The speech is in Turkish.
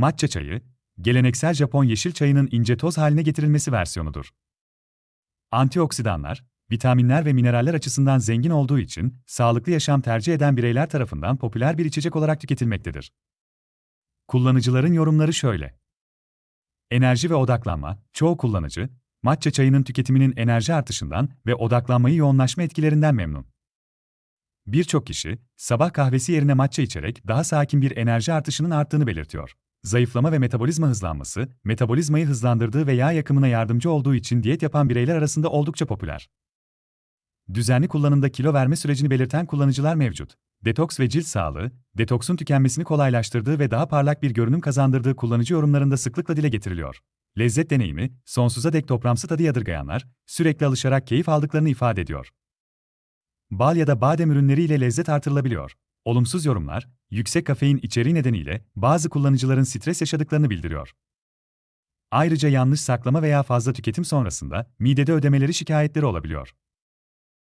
Matcha çayı, geleneksel Japon yeşil çayının ince toz haline getirilmesi versiyonudur. Antioksidanlar, vitaminler ve mineraller açısından zengin olduğu için sağlıklı yaşam tercih eden bireyler tarafından popüler bir içecek olarak tüketilmektedir. Kullanıcıların yorumları şöyle. Enerji ve odaklanma, çoğu kullanıcı, matcha çayının tüketiminin enerji artışından ve odaklanmayı yoğunlaşma etkilerinden memnun. Birçok kişi, sabah kahvesi yerine matcha içerek daha sakin bir enerji artışının arttığını belirtiyor. Zayıflama ve metabolizma hızlanması, metabolizmayı hızlandırdığı ve yağ yakımına yardımcı olduğu için diyet yapan bireyler arasında oldukça popüler. Düzenli kullanımda kilo verme sürecini belirten kullanıcılar mevcut. Detoks ve cilt sağlığı, detoksun tükenmesini kolaylaştırdığı ve daha parlak bir görünüm kazandırdığı kullanıcı yorumlarında sıklıkla dile getiriliyor. Lezzet deneyimi, sonsuza dek topramsı tadı yadırgayanlar, sürekli alışarak keyif aldıklarını ifade ediyor. Bal ya da badem ürünleriyle lezzet artırılabiliyor. Olumsuz yorumlar, yüksek kafein içeriği nedeniyle bazı kullanıcıların stres yaşadıklarını bildiriyor. Ayrıca yanlış saklama veya fazla tüketim sonrasında midede ödemeleri şikayetleri olabiliyor.